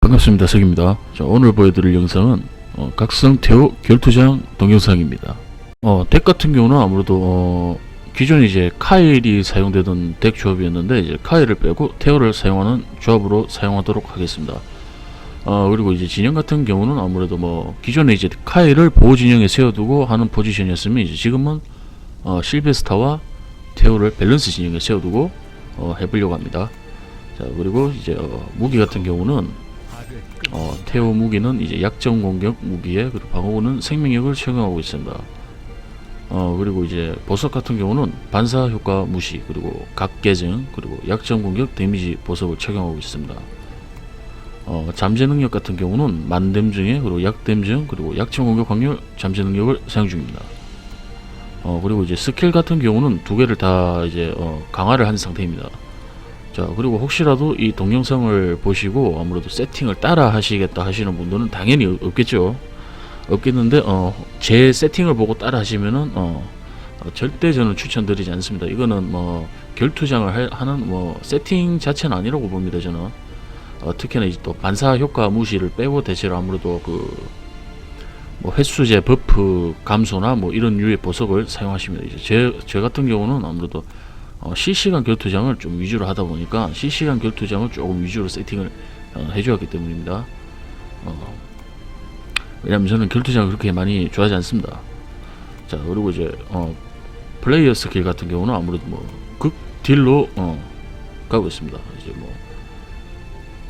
반갑습니다. 석입니다. 자, 오늘 보여드릴 영상은 어, 각성 태호 결투장 동영상입니다. 어, 덱 같은 경우는 아무래도 어, 기존에 이제 카일이 사용되던 덱 조합이었는데 이제 카일을 빼고 태호를 사용하는 조합으로 사용하도록 하겠습니다. 어, 그리고 이제 진영 같은 경우는 아무래도 뭐 기존에 이제 카일을 보호 진영에 세워두고 하는 포지션이었으면 이제 지금은 어, 실베스타와 태호를 밸런스 진영에 세워두고 어, 해보려고 합니다. 자 그리고 이제 어, 무기 같은 경우는 어, 태호 무기는 이제 약점 공격 무기에 그리고 방어구는 생명력을 적용하고 있습니다. 어 그리고 이제 보석 같은 경우는 반사 효과 무시 그리고 각계증 그리고 약점 공격 데미지 보석을 적용하고 있습니다. 어 잠재 능력 같은 경우는 만댐 중에 그리고 중 그리고 약점 공격 확률 잠재 능력을 사용 중입니다. 어 그리고 이제 스킬 같은 경우는 두 개를 다 이제 어, 강화를 한 상태입니다. 자 그리고 혹시라도 이 동영상을 보시고 아무래도 세팅을 따라 하시겠다 하시는 분들은 당연히 없- 없겠죠. 없겠는데 어 제 세팅을 보고 따라 하시면은 어, 어, 절대 저는 추천드리지 않습니다. 이거는 뭐 결투장을 할- 하는 뭐 세팅 자체는 아니라고 봅니다 저는. 어, 특히나 이제 또 반사 효과 무시를 빼고 대체로 아무래도 그 뭐 횟수제 버프 감소나 뭐 이런 류의 보석을 사용하십니다 이제 제, 제 같은 경우는 아무래도 어, 실시간 결투장을 좀 위주로 하다 보니까 실시간 결투장을 조금 위주로 세팅을 어, 해주었기 때문입니다. 어, 왜냐면 저는 결투장을 그렇게 많이 좋아하지 않습니다. 자 그리고 이제 어, 플레이어 스킬 같은 경우는 아무래도 뭐 극 딜로 어, 가고 있습니다. 이제 뭐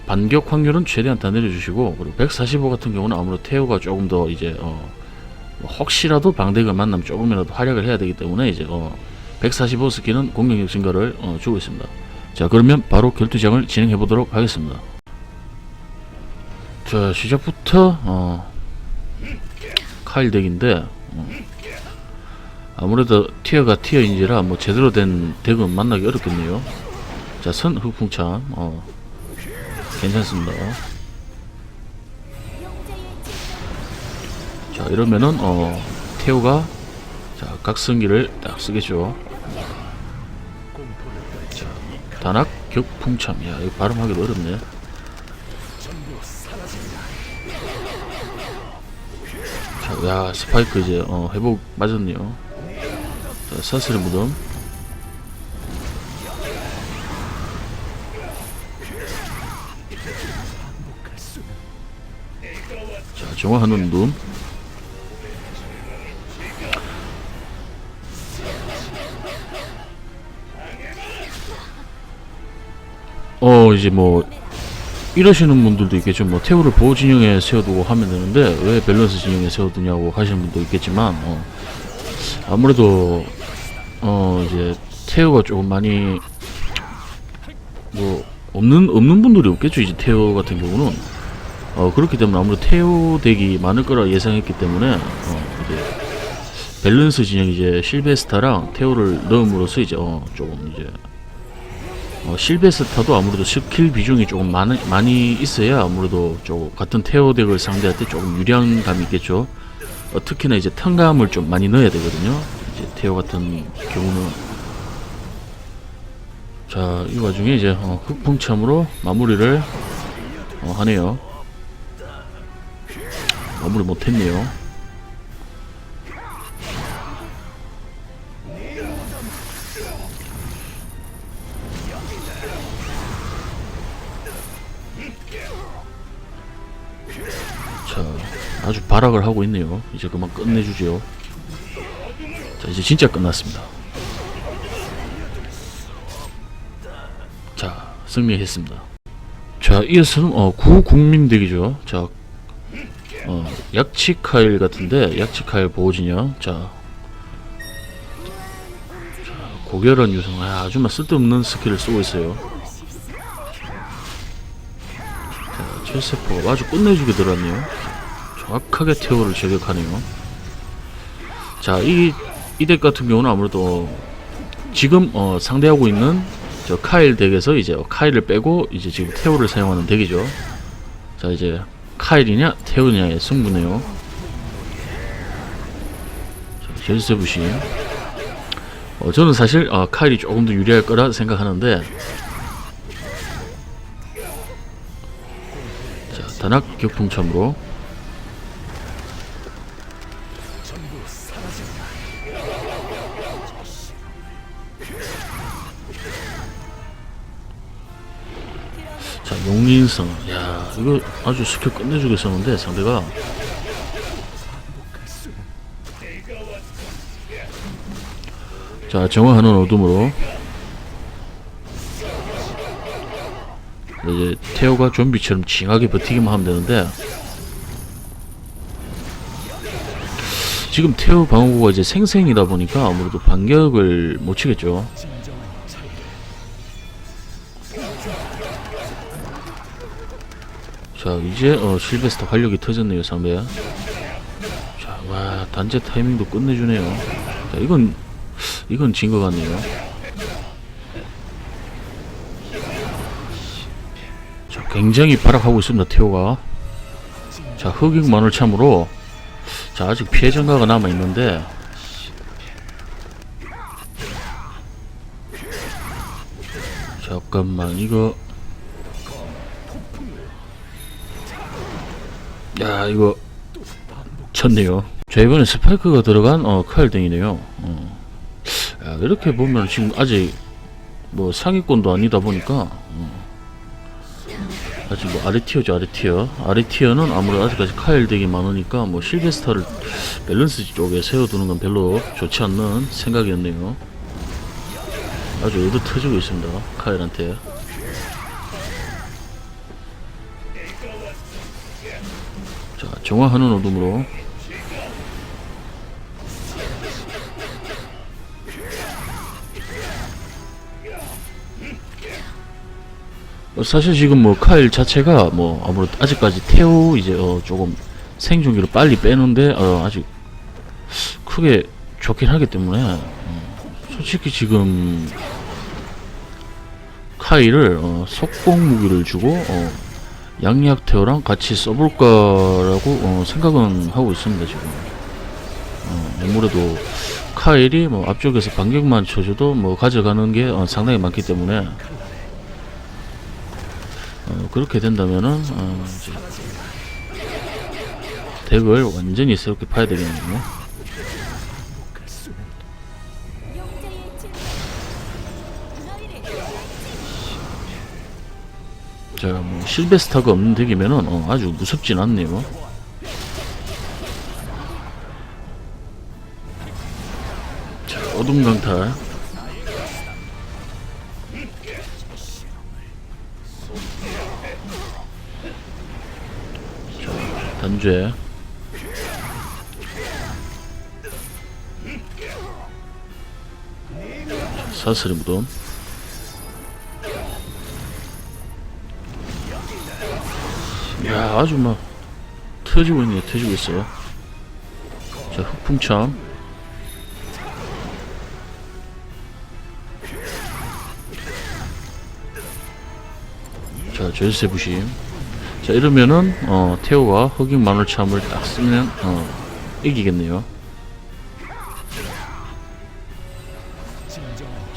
반격 확률은 최대한 다 내려주시고 그리고 145 같은 경우는 아무래도 태오가 조금 더 이제 어, 뭐 혹시라도 방대가 만나면 조금이라도 활약을 해야 되기 때문에 이제 어, 145 스킬은 공격력 증가를 어, 주고 있습니다. 자 그러면 바로 결투장을 진행해 보도록 하겠습니다. 자 시작부터 어, 카일 덱인데 어, 아무래도 티어가 티어인지라 뭐 제대로 된 덱은 만나기 어렵겠네요. 자선 흑풍참 어, 괜찮습니다. 자 이러면은 어, 태우가 자 각성기를 딱 쓰겠죠. 단학 격풍참 야 이거 발음하기도 어렵네 자, 야 스파이크 이제 어, 회복 맞았네요 자 사슬의 무덤 정화하는 눈어 이제 뭐 이러시는 분들도 있겠죠. 뭐 태우를 보호 진영에 세워두고 하면 되는데 왜 밸런스 진영에 세워두냐고 하시는 분도 있겠지만 어, 아무래도 어 이제 태우가 조금 많이 뭐 없는 없는 분들이 없겠죠. 이제 태우 같은 경우는 어 그렇기 때문에 아무래도 태우 덱이 많을 거라 예상했기 때문에 어 이제 밸런스 진영 이제 실베스타랑 태우를 넣음으로써 이제 어 조금 이제 어, 실베스타도 아무래도 스킬 비중이 조금 많이, 많이 있어야 아무래도 좀 같은 테오 덱을 상대할 때 조금 유리한 감이 있겠죠. 어, 특히나 이제 턴감을 좀 많이 넣어야 되거든요. 이제 테오 같은 경우는 자, 이 와중에 이제 어, 흑풍참으로 마무리를 어, 하네요. 마무리 못했네요. 자, 아주 발악을 하고 있네요. 이제 그만 끝내주죠. 자, 이제 진짜 끝났습니다. 자, 승리했습니다. 자, 이어서는 어, 구국민 덱이죠. 자, 어, 약치카일 같은데 약치카일 보호진영. 자, 자, 고결한 유성. 아, 아주 막 쓸데없는 스킬을 쓰고 있어요. 자, 첼세포가 아주 끝내주게 들었네요. 정확하게 태오를 저격하네요. 자, 이, 이 덱 같은 경우는 아무래도 지금 어, 상대하고 있는 저 카일 덱에서 이제 카일을 빼고 이제 지금 태오를 사용하는 덱이죠. 자, 이제 카일이냐 태오냐의 승부네요. 자, 젤세부신. 어, 저는 사실 어, 카일이 조금 더 유리할 거라 생각하는데 자 단학 격풍참으로 자 용린성. 야 이거 아주 스킬 끝내주겠었는데 상대가. 자 정화하는 어둠으로. 이제 테오가 좀비처럼 징하게 버티기만 하면 되는데. 지금 테오 방어구가 이제 생생이다 보니까 아무래도 반격을 못 치겠죠 자 이제 어, 실베스터 활력이 터졌네요 상대. 자와 단제 타이밍도 끝내주네요. 자 이건 이건 진 것 같네요. 자 굉장히 발악하고 있습니다 테오가. 자 흑익 마늘 참으로 자 아직 피해 전가가 남아 있는데. 잠깐만 이거 야 이거 쳤네요. 자 이번에 스파이크가 들어간 어 칼등이네요. 어. 야, 이렇게 보면 지금 아직 뭐 상위권도 아니다 보니까 어. 아직 뭐 아래 티어죠 아래 티어. 아래 티어는 아무래도 아직까지 덱이 많으니까 뭐 실베스타를 밸런스 쪽에 세워두는 건 별로 좋지 않는 생각이었네요. 아주 의도 터지고 있습니다 카일한테 정화하는 어둠으로. 어, 사실 지금 뭐 카일 자체가 뭐 아무래도 아직까지 태오 이제 어 조금 생존기를 빨리 빼는데 어 아직 크게 좋긴 하기 때문에 어 솔직히 지금 카일을 어 속공 무기를 주고 어 양약 태오랑 같이 써볼까라고 어 생각은 하고 있습니다 지금 어 아무래도 카일이 뭐 앞쪽에서 반격만 쳐줘도 뭐 가져가는 게 어, 상당히 많기 때문에 어, 그렇게 된다면은 어, 덱을 완전히 새롭게 파야 되겠네요. 자, 뭐 실베스타가 없는 덱이면은 어, 아주 무섭진 않네요. 자, 어둠 강탈. 자, 단죄. 사슬의 무덤. 야 아주 막 터지고 있네 터지고 있어. 자 흑풍참. 자 절세 부심. 자 이러면은 어 태오가 흑익 마늘참을 딱 쓰면 어 이기겠네요.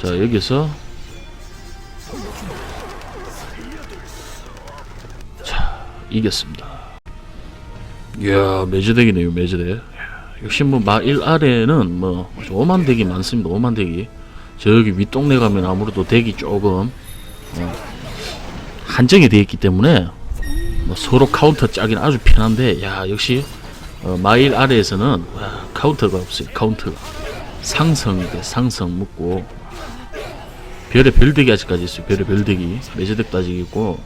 자 여기서 이겼습니다. 이야 매주덱이네요 매주덱. 역시 뭐 마일 아래는 뭐 오만 덱이 많습니다. 오만 덱이 저기 윗동네 가면 아무래도 덱이 조금 어, 한정이 되어 있기 때문에 뭐 서로 카운터 짜긴 아주 편한데 야 역시 어, 마일 아래에서는 와, 카운터가 없어요. 카운터 상성 돼 상성 묶고 별의 별덱이 아직까지 있어요. 별의 별덱이 매주덱도 아직 있고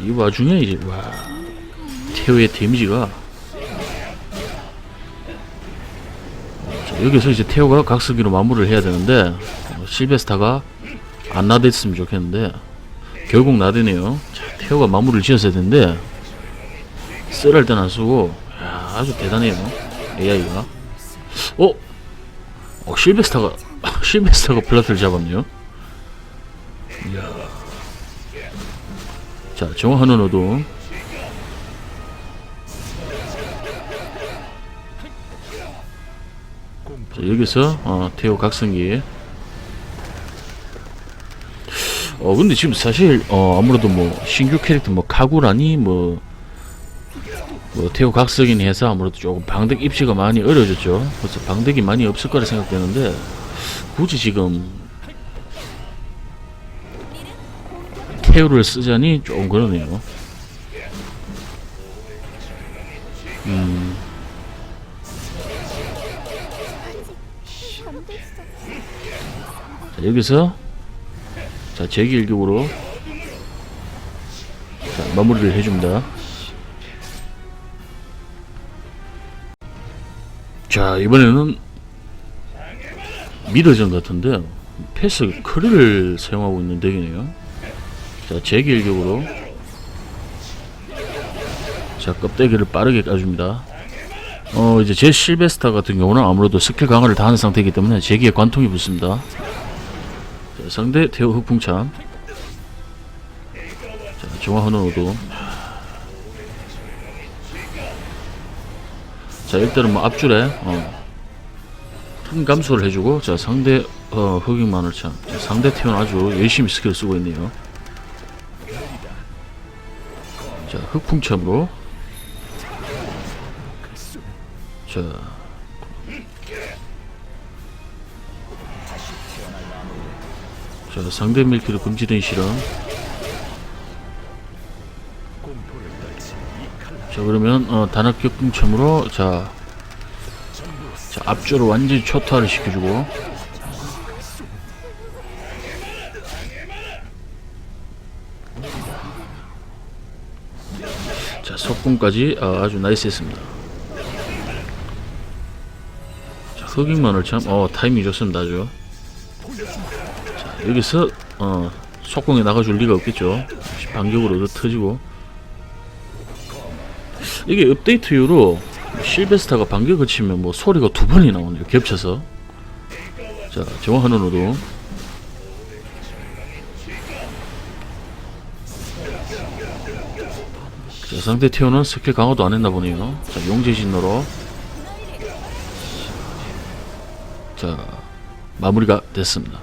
이 와중에 이제 와 테오의 데미지가 자, 여기서 이제 테오가 각성기로 마무리를 해야 되는데 어, 실베스타가 안 나댔으면 좋겠는데 결국 나대네요. 자, 테오가 마무리를 지었어야 되는데 쓸할 땐 안 쓰고 야, 아주 대단해요 AI가. 어? 어 실베스타가 실베스타가 플라트를 잡았네요. 이야. 자, 정화하는 어둠. 자, 여기서 어, 태호 각성기 어 근데 지금 사실 어 아무래도 뭐 신규 캐릭터 뭐 카구라니 뭐, 뭐 태호 각성이니 해서 아무래도 조금 방득 입시가 많이 어려졌죠 그래서 방득이 많이 없을 거라 생각되는데 굳이 지금 태호를 쓰자니 조금 그러네요 음. 자, 여기서 자 제기 일격으로 자 마무리를 해줍니다. 자 이번에는 미러전 같은데 패스 크리를 사용하고 있는 덱이네요. 자 제기 일격으로 자 껍데기를 빠르게 까줍니다. 어 이제 제 실베스타 같은 경우는 아무래도 스킬 강화를 다 하는 상태이기 때문에 제기에 관통이 붙습니다. 자, 상대 태호 흑풍참 자 정화하는 오도 자 일단은 뭐 앞줄에 어, 틈 감소를 해주고 자 상대 어, 흑인 마늘참 자, 상대 태호는 아주 열심히 스킬을 쓰고 있네요 자 흑풍참으로 자 자, 상대 밀키로 금지된 실험. 자, 그러면 어, 단합 격풍참으로 자, 자 앞줄을 완전히 초토화를 시켜주고. 자, 속공까지 어, 아주 나이스했습니다. 자, 흑인만을 참, 어, 타이밍 좋습니다, 아주. 여기서 어 속공에 나가줄 리가 없겠죠 반격으로 터지고 이게 업데이트 이후로 실베스타가 반격을 치면 뭐 소리가 두 번이 나오네요 겹쳐서 자 정화하는 오도 자 상대 티오는 스킬 강화도 안 했나 보네요. 자 용재 진노로. 자 마무리가 됐습니다